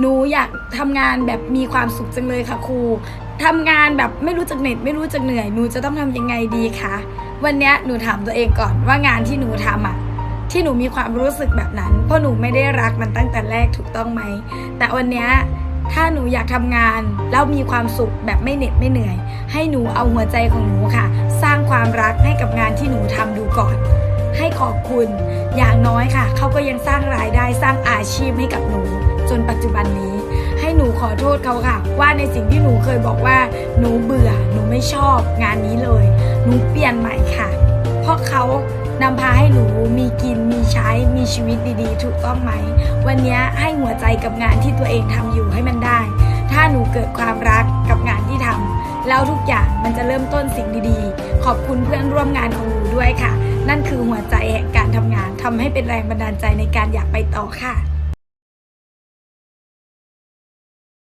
หนูอยากทำงานแบบมีความสุขจังเลยค่ะครูทำงานแบบไม่รู้จักเหน็ดไม่รู้จักเหนื่อยหนูจะต้องทำยังไงดีคะวันนี้หนูถามตัวเองก่อนว่างานที่หนูทำอะที่หนูมีความรู้สึกแบบนั้น เพราะหนูไม่ได้รักมันตั้งแต่แรกถูกต้องไหม แต่วันนี้ถ้าหนูอยากทำงานแล้วมีความสุขแบบไม่เหน็ดไม่เหนื่อย ให้หนูเอาหัวใจของหนูค่ะ สร้างความรักให้กับงานที่หนูทำดูก่อน ให้ขอบคุณ อย่างน้อยค่ะเขาก็ยังสร้างรายได้สร้างอาชีพให้กับ จนปัจจุบันนี้ ให้หนูขอโทษเขาค่ะ ว่าในสิ่งที่หนูเคยบอกว่าหนูเบื่อหนูไม่ชอบงานนี้เลย หนูเปลี่ยนใหม่ค่ะ เพราะเขานำพาให้หนูมีกินมีใช้มีชีวิตดีๆ ถูกต้องไหม วันนี้ให้หัวใจกับงานที่ตัวเองทำอยู่ให้มันได้ ถ้าหนูเกิดความรักกับงานที่ทำแล้วทุกอย่างมันจะเริ่มต้นสิ่งดีๆ ขอบคุณเพื่อนร่วมงานของหนูด้วยค่ะ นั่นคือหัวใจแห่งการทำงานทำให้เป็นแรงบันดาลใจในการอยากไปต่อค่ะ